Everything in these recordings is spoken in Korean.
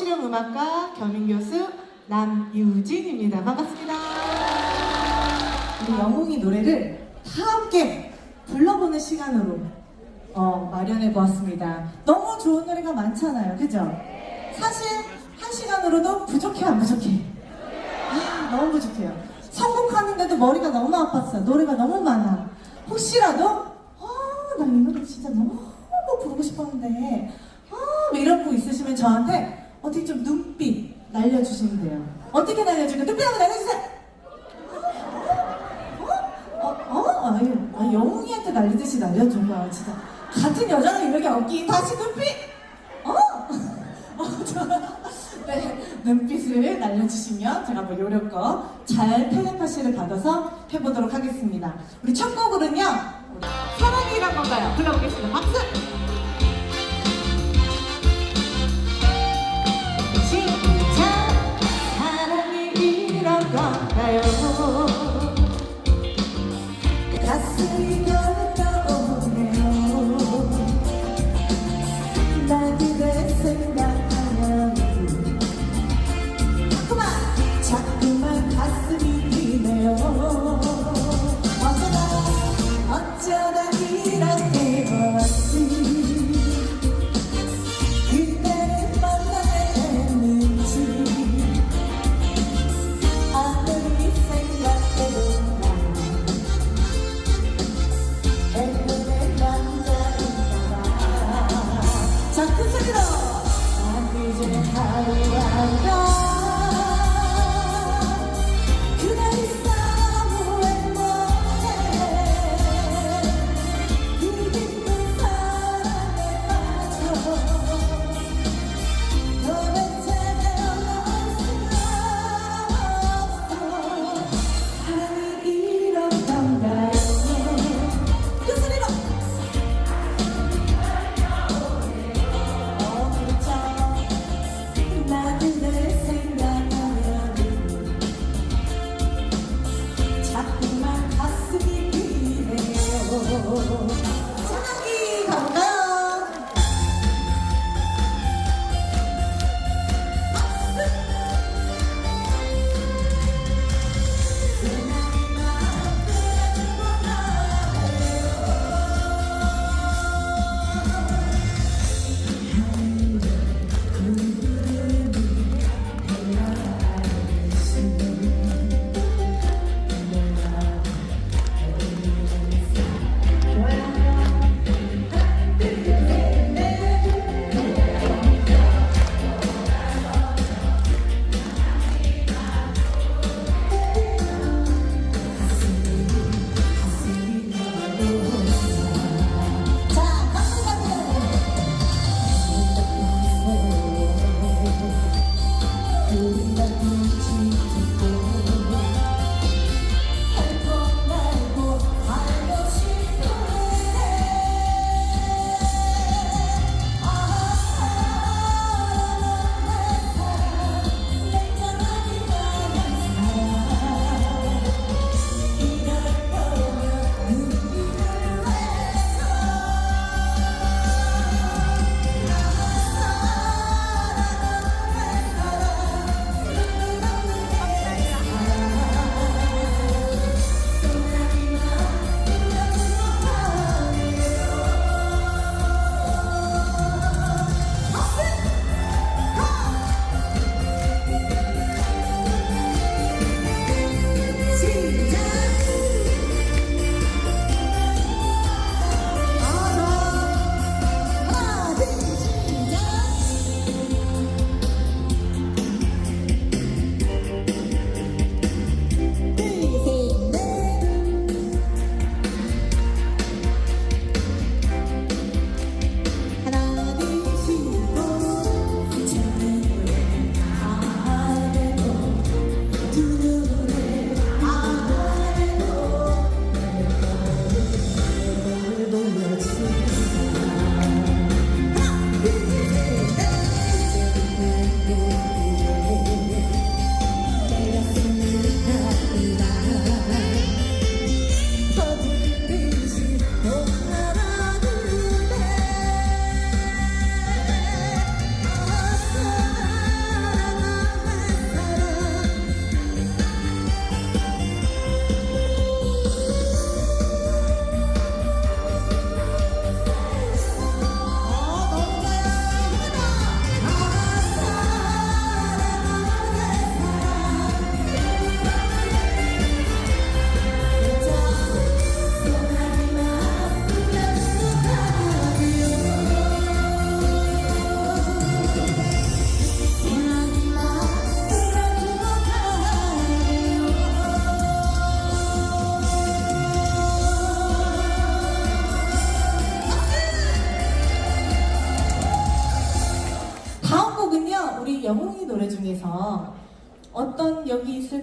실용음악가 겸임교수 남유진입니다. 반갑습니다. 우리 영웅이 노래를 다 함께 불러보는 시간으로 어, 마련해 보았습니다. 너무 좋은 노래가 많잖아요. 그죠? 사실 한 시간으로도 부족해 안 부족해? 아, 너무 부족해요. 선곡하는데도 머리가 너무 아팠어요. 노래가 너무 많아. 혹시라도 아, 나 이 노래 진짜 너무 부르고 싶었는데 아, 뭐 이런 거 있으시면 저한테 어떻게 좀 눈빛 날려주시면 돼요. 어떻게 날려줄까요? 눈빛 한번 날려주세요. 어? 어? 어? 아유, 아, 영웅이한테 날리듯이 날려준 거야, 진짜. 같은 여자는 이렇게 없기. 다시 눈빛! 어? 어, 저, 네, 눈빛을 날려주시면 제가 뭐 요령껏 잘 텔레파시를 받아서 해보도록 하겠습니다. 우리 첫 곡으로는요, 사랑이란 건가요? 불러보겠습니다. 박수!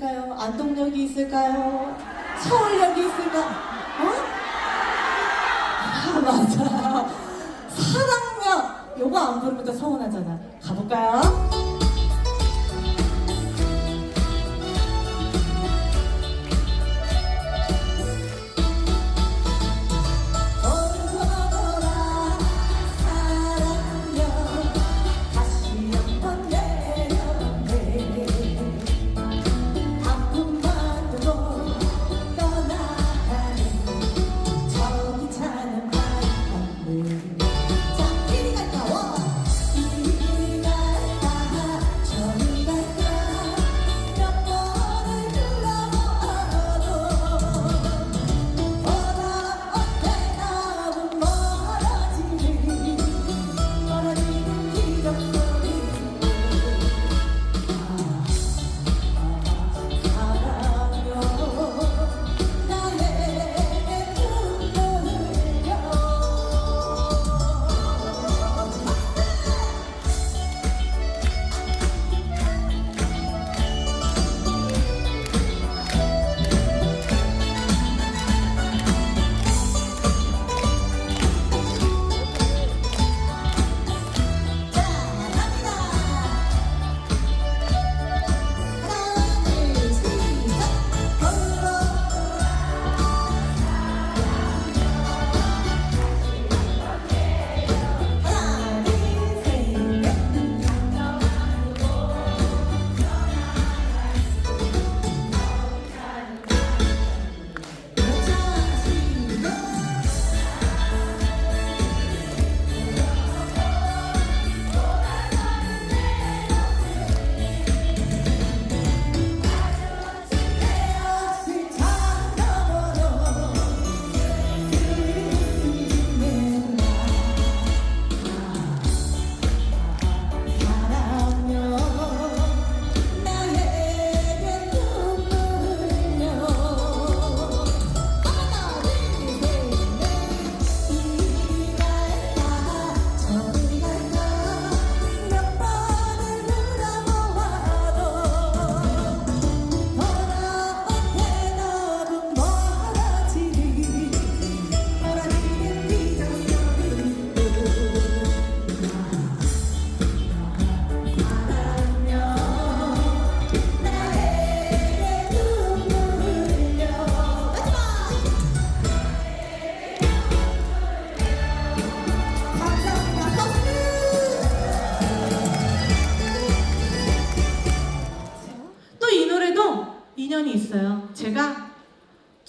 있을까요? 안동역이 있을까요? 서울역이 있을까? 어? 아 맞아. 사랑면 요거 안 부르면 또 서운하잖아. 가볼까요?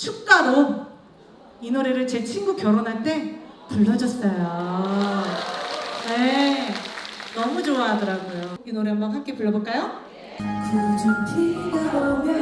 축가로 이 노래를 제 친구 결혼할 때 불러줬어요. 네. 너무 좋아하더라고요. 이 노래 한번 함께 불러볼까요? 구준 비가 오면